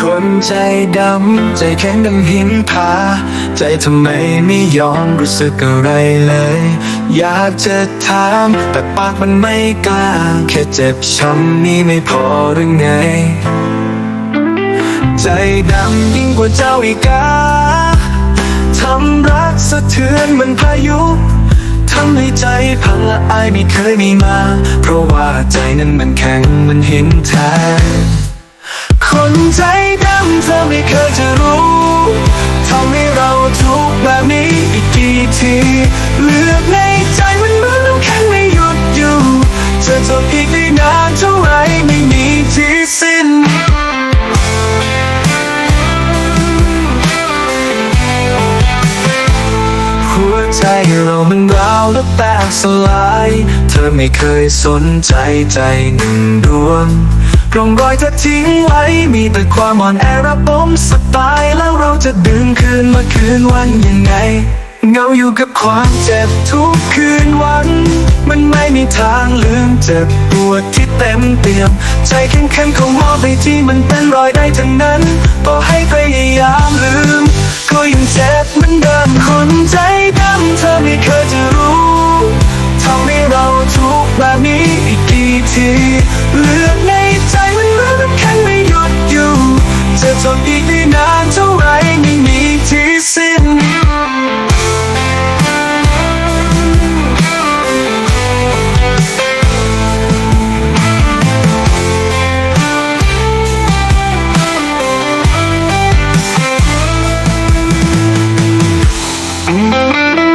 คนใจดำ ใจแข็งดังหินผา ใจทำไมไม่ยอมรู้สึกอะไรเลย อยากจะถามแต่ปากมันไม่กล้า แค่เจ็บช้ำนี่ไม่พอหรือไง ใจดำยิ่งกว่าเจ้าอีกาทำรักสะเทือนเหมันพายุทำให้ใจพังละอายไม่เคยมีมา เพราะว่าใจนั้นมันแข็งมันหินแท้ คนใจดำเธอไม่เคยจะรู้ทำให้เราทุกแบบนี้อีกกี่ทีเลือกในใจมันเหมือนน้ำแข็งไม่หยุดอยู่จะจบอีกได้นานเท่าไรไม่มีที่สิ้นหัวใจเรามันร้าวและแตกสลาย เธอไม่เคยสนใจใจหนึ่งดวง ร่องรอยเธอทิ้งไว้มีแต่ความอ่อนแอระบมสไตล์แล้วเราจะดึงคืนมาคืนวันยังไง เงาอยู่กับความเจ็บทุกคืนวัน มันไม่มีทางลืมเจ็บปวดที่เต็มเปี่ยม ใจแข็งแข็งของมอบไปที่มันเป็นรอยได้ทั้งนั้นต่อให้พยายามลืม ก็ยังเจ็บเหมือนเดิมคน นอีกได้นานเท่าไรไม่มีที่สิ้น Música